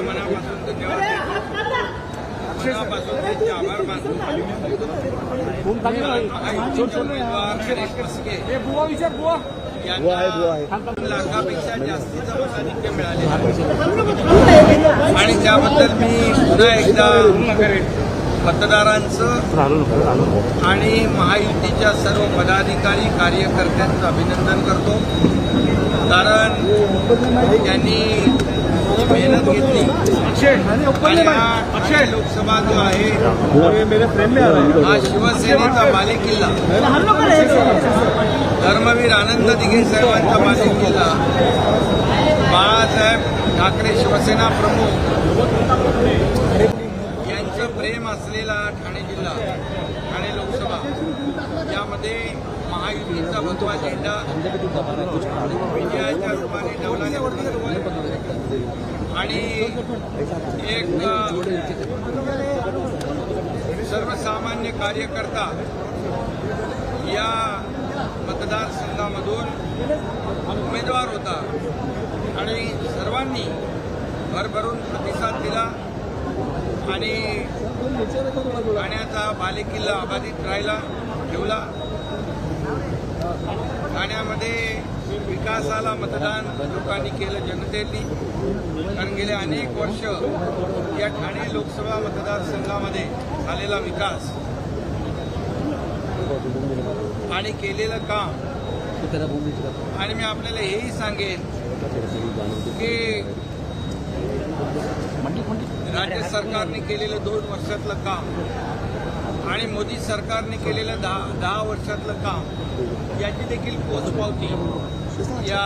मनापासून मनापासून त्यांचे आभार मानतो. महायुतीचे उमेदवार गणेश मस्के यांना लाखापेक्षा जास्तीचं मताधिक्य मिळाले. आणि त्याबद्दल मी पुन्हा एकदा मतदारांचं आणि महायुतीच्या सर्व पदाधिकारी कार्यकर्त्यांचं अभिनंदन करतो. कारण त्यांनी मेहनत घेतली. हा लोकसभा जो आहे हा शिवसेनेचा बालेकिल्ला धर्मवीर आनंद दिघे साहेबांचा बालेकिल्ला बाळासाहेब ठाकरे शिवसेना प्रमुख. यांचं प्रेम असलेला ठाणे जिल्हा. मध्ये महायुतीचा भगवा झेंडा विजयाच्या रूपाने डवलाने आणि एक सर्वसामान्य कार्यकर्ता या मतदारसंघामधून उमेदवार होता. आणि सर्वांनी भरभरून प्रतिसाद दिला. आणि ठाण्याचा बालेकिल्ला अबाधित राहिला. ठेवला. ठाण्यामध्ये विकासाला मतदान लोकांनी केलं जनतेनी. कारण गेले अनेक वर्ष या ठाणे लोकसभा मतदारसंघामध्ये झालेला विकास आणि केलेलं काम. आणि मी आपल्याला हेही सांगेन की राज्य सरकारने केलेलं दोन वर्षातलं काम आणि मोदी सरकारने केलेलं दहा दहा वर्षातलं काम याची देखील पोचपावती या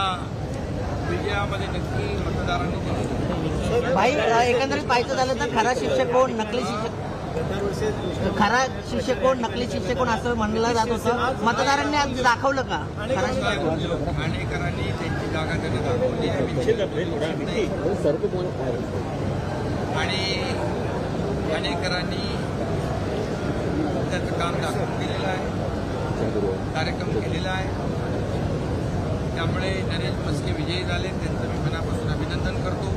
विजयामध्ये नक्की मतदारांनी दिली. भाई एकंदरीत पाहायचं झालं तर खरा शिक्षक कोण नकली शिक्षक? खरा शिक्षक कोण नकली शिक्षक कोण असं म्हणलं जात होतं. मतदारांनी आज दाखवलं का? ठाणेकरांनी त्यांची जागा त्यांना दाखवली. आणि ठाणेकरांनी त्याचं काम दाखवून दिलेलं आहे. कार्यक्रम केलेला आहे. त्यामुळे नरेश मस्के विजयी झाले. त्यांचं मी मनापासून अभिनंदन करतो.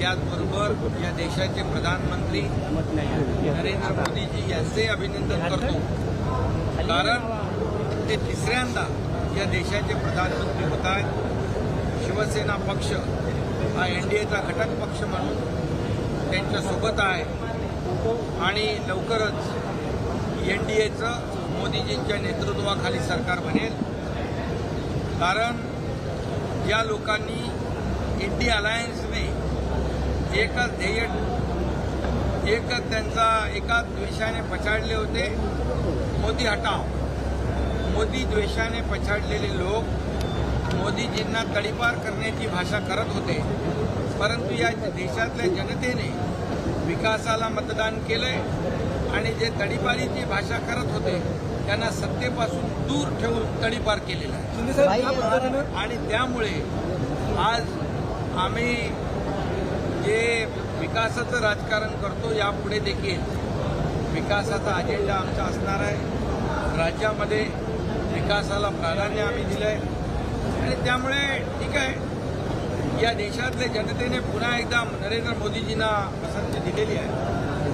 त्याचबरोबर या देशाचे प्रधानमंत्री नरेंद्र मोदीजी यांचे अभिनंदन करतो. कारण ते तिसऱ्यांदा या देशाचे प्रधानमंत्री होत आहेत. शिवसेना पक्ष हा एन डी एचा घटक पक्ष म्हणून त्यांच्यासोबत आहे. आणि लवकरच एन डी एचं मोदीजींच्या नेतृत्वाखाली सरकार बनेल. कारण या लोकांनी इंडिया अलायन्सने एकच ध्येय एकच त्यांचा एकाच द्वेषाने पछाडले होते. मोदी हटाव. मोदी द्वेषाने पछाडलेले लोक मोदीजींना तडीपार करण्याची भाषा करत होते. परंतु या देशातल्या जनतेने विकासाला मतदान केलंय. आणि जे तडीपारीची भाषा करत होते त्यांना सत्तेपासून दूर ठेवून तडीपार केलेला आहे. आणि त्यामुळे आज आम्ही जे विकासाचं राजकारण करतो यापुढे देखील विकासाचा अजेंडा आमचा असणार आहे. राज्यामध्ये विकासाला प्राधान्य आम्ही दिलं आहे आणि त्यामुळे ठीक आहे. या देशातल्या जनतेने पुन्हा एकदा नरेंद्र मोदीजींना पसंती दिलेली आहे.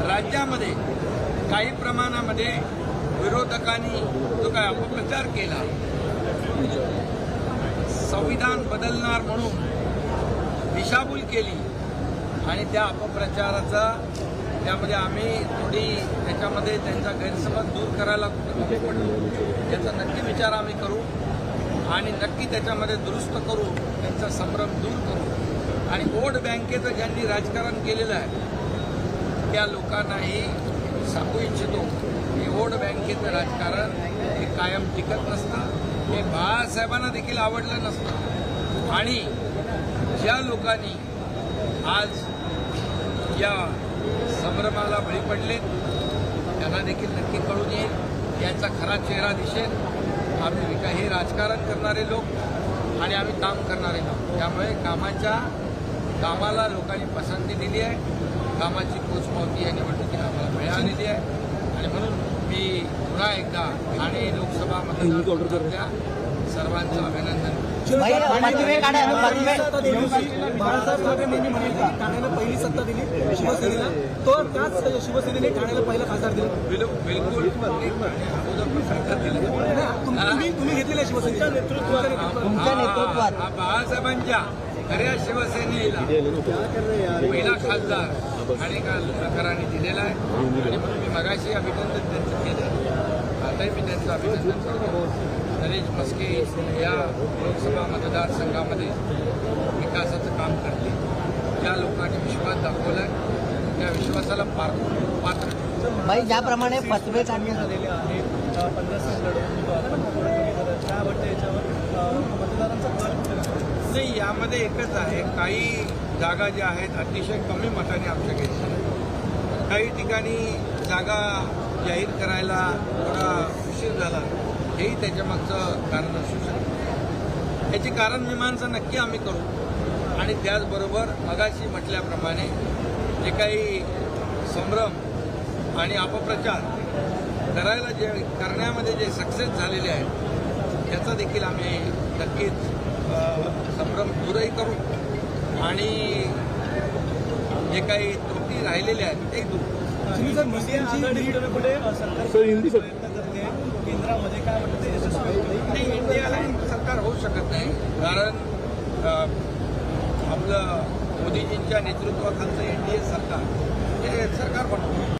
राज्यामध्ये काही प्रमाणामध्ये विरोधकांनी जो काय अपप्रचार केला संविधान बदलणार म्हणून दिशाभूल केली आणि त्या अपप्रचाराचा त्यामध्ये आम्ही थोडी त्याच्यामध्ये त्यांचा गैरसमज दूर करायला कमी पडलो याचा नक्की विचार आम्ही करू आणि नक्की त्याच्यामध्ये दुरुस्त करू त्यांचा संभ्रम दूर करू. आणि वोट बँकेचं ज्यांनी राजकारण केलेलं आहे त्या लोकांनाही सांगू इच्छितो की वोट बँकेचं राजकारण हे कायम टिकत नसतं. हे बाळासाहेबांना देखील आवडलं नसतं. आणि ज्या लोकांनी आज या संभ्रमाला बळी पडले त्यांना देखील नक्की कळून येईल. यांचा खरा चेहरा दिसेल. आम्ही विका हे राजकारण करणारे लोक आणि आम्ही काम करणारे लोक. त्यामुळे कामाच्या कामाला लोकांनी पसंती दिली आहे. कामाची पोचपावती या निवडणुकीला मिळालेली आहे. आणि म्हणून मी पुन्हा एकदा ठाणे लोकसभा मतदारसंघातल्या सर्वांचं अभिनंदन बाळासाहेब ठाकरे यांनी म्हटलं ठाण्याला पहिली सत्ता दिली शिवसेनेला. तो त्याच शिवसेनेने ठाण्याला पहिला खासदार दिला. बिल- बिलकुल. सरकार दिलं. तुम्ही तुम्ही घेतलेल्या शिवसेनेच्या नेतृत्वात. बाळासाहेबांच्या खऱ्या शिवसेनेला पहिला खासदार आणि प्रकाराने दिलेला आहे. आणि म्हणून मी मगाशी अभिनंदन त्यांचं केलं. आताही मी त्यांचं अभिनंदन करतो. नरेश मस्के या लोकसभा मतदारसंघामध्ये विकासाचं काम करतील. ज्या लोकांनी विश्वास दाखवला त्या विश्वासाला पार पात्र भाई ज्याप्रमाणे काढण्यात आले झालेले आहेत करत? नाही यामध्ये एकच आहे. काही जागा ज्या आहेत अतिशय कमी मताने आमच्या घेतल्या काही ठिकाणी जागा जाहीर करायला थोडा उशीर झाला हेही त्याच्यामागचं कारण असू शकतं. याची कारण मीमांसा नक्की आम्ही करू. आणि त्याचबरोबर मगाशी म्हटल्याप्रमाणे जे काही संभ्रम आणि अपप्रचार करायला जे करण्यामध्ये जे सक्सेस झालेले आहेत त्याचा देखील आम्ही नक्कीच संभ्रम दूरही करू. आणि जे काही त्रुटी राहिलेल्या आहेत ते दूर. केंद्रामध्ये काय वाटतं इंडियाला सरकार होऊ शकत नाही कारण आपलं मोदीजींच्या नेतृत्वाखालचं एनडीए सरकार हे सरकार बनवतं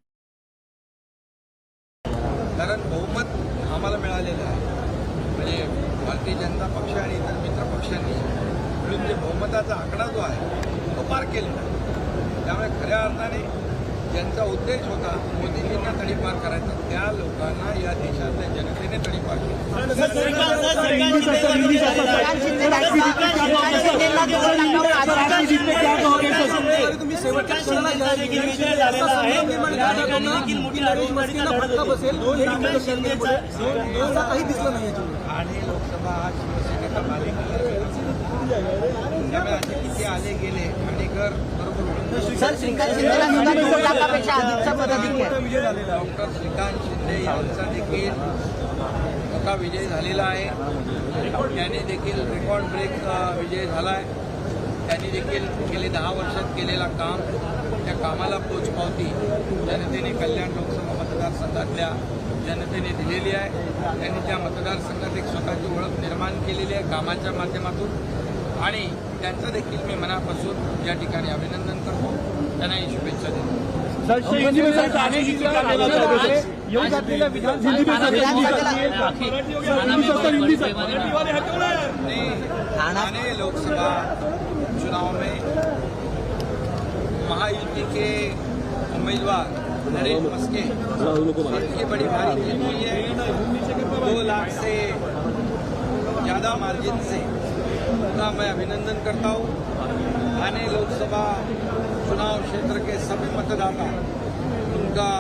कारण बहुमत आम्हाला मिळालेलं आहे म्हणजे भारतीय जनता पक्ष आणि इतर मित्र पक्षांनी मिळून जे बहुमताचा आकडा जो आहे तो पार केलेला आहे त्यामुळे खऱ्या अर्थाने ज्यांचा उद्देश होता मोदीजींना तडीपार करायचा त्या लोकांना या देशातल्या जनतेने तडीपार तुम्ही शेवटच्या क्षणाला फटका बसेल दोन. असा काही दिसलं नाही याच्यामध्ये आणि लोकसभा हा शिवसेनेचा त्यामुळे असे किती आले गेले आणि घर बरोबर होईल. सर श्रीकांत शिंदेला सुद्धा दोन लाखापेक्षा अधिकचं मताधिक्य आहे. मोठा विजय झालेला आहे. डॉक्टर श्रीकांत शिंदे यांचा देखील मोठा विजय झालेला आहे. त्यांनी देखील रेकॉर्ड ब्रेक अ, विजय झाला आहे त्यांनी देखील गेले दहा वर्षात केलेला काम त्या कामाला पोचपावती जनतेने कल्याण लोकसभा मतदारसंघातल्या जनतेने दिलेली आहे. त्यांनी त्या मतदारसंघात एक स्वतःची ओळख निर्माण केलेली आहे कामाच्या माध्यमातून. आणि त्यांचं देखील मी मनापासून या ठिकाणी अभिनंदन करतो. शुभेच्छा देतो घातलेल्या थाने लोकसभा चुनाव में महायुति के उम्मीदवार नरेश मस्के इनकी बड़ी भारी जीत हुई है दो लाख से ज़्यादा मार्जिन से उनका मैं अभिनंदन करता हूँ। थाने लोकसभा चुनाव क्षेत्र के सभी मतदाता उनका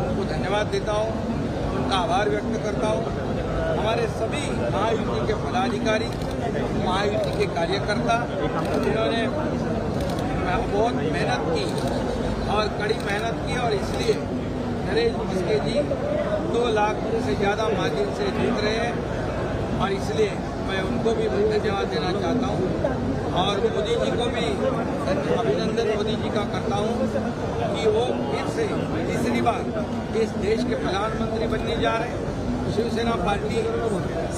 उनको धन्यवाद देता हूँ, उनका आभार व्यक्त करता हूँ। हमारे सभी महायुति के पदाधिकारी, महायुति के कार्यकर्ता, जिन्होंने बहुत मेहनत की और कड़ी मेहनत की और इसलिए नरेश मस्के जी दो लाख से ज़्यादा मार्जिन से जीत रहे हैं और इसलिए मैं उनको भी धन्यवाद देना चाहता हूँ। और मोदी जी को भी अभिनंदन मोदी जी का करता हूँ कि वो फिर से तीसरी बार इस देश के प्रधानमंत्री बनने जा रहे हैं। Shiv Sena party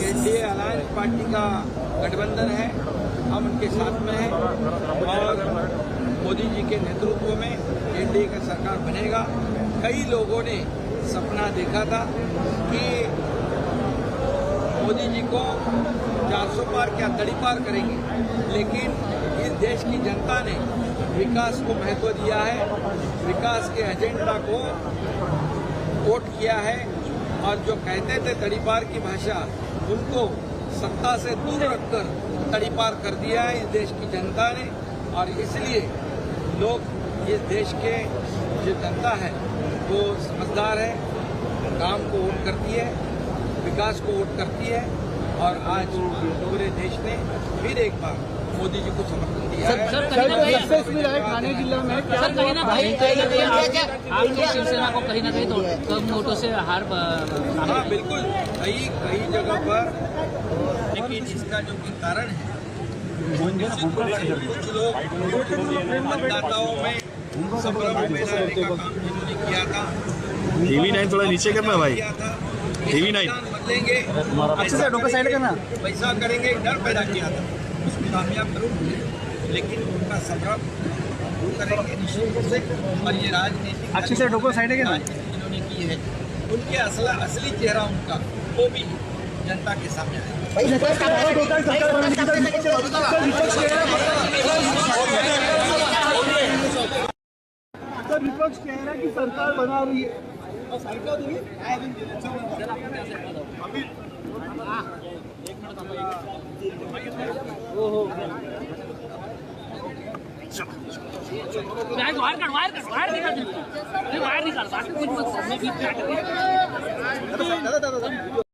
NDA alliance party का गठबंधन है, हम उनके साथ में हैं और मोदी जी के नेतृत्व में एनडीए का सरकार बनेगा। कई लोगों ने सपना देखा था कि मोदी जी को 400 पार क्या तड़ी पार करेंगे? लेकिन इस देश की जनता ने विकास को महत्व दिया है, विकास के एजेंडा को वोट किया है, और जो कहते थे तड़ीपार की भाषा, उनको सत्ता से दूर रखकर तड़ीपार कर दिया है इस देश की जनता ने, और इसलिए लोग इस देश के जो जनता है, वो समझदार है, काम को वोट करती है, विकास को वोट करती है और आज पूरे देश ने फिर एक बार मोदी जी को समर्थन दिया है। सर कहीं ना कहीं ठाणे जिल्हा में सर कहीं ना कहीं कहीं ना कहीं आप आप इंडिया- शिवसेना को कहीं ना कहीं तो कम वोटों से हार हाँ बिल्कुल। कई कई जगह पर लेकिन इसका जो कि कारण है कुछ लोग मतदाताओं में संभ्रम में लाने का काम जिन्होंने किया था टीवी नाइन थोड़ा नीचे करना भाई। किया था नाइन संविधान बदलेंगे ऐसा करेंगे, वैसा करेंगे डर पैदा किया था। उसको कामयाब ज़रूर हुए लेकिन उनका संभ्रम दूर करेंगे। निश्चित रूप से और ये राजनीति अच्छे से डोको साइड राजनीति जिन्होंने की है उनके असला असली चेहरा उनका वो भी जनता के सामने आएगा। विपक्ष कह रहा है कि सरकार बना रही है। साइड का बाहेर काढ बाहेर काढ बाहेर निकाल बिलकुल. बाहेर मी-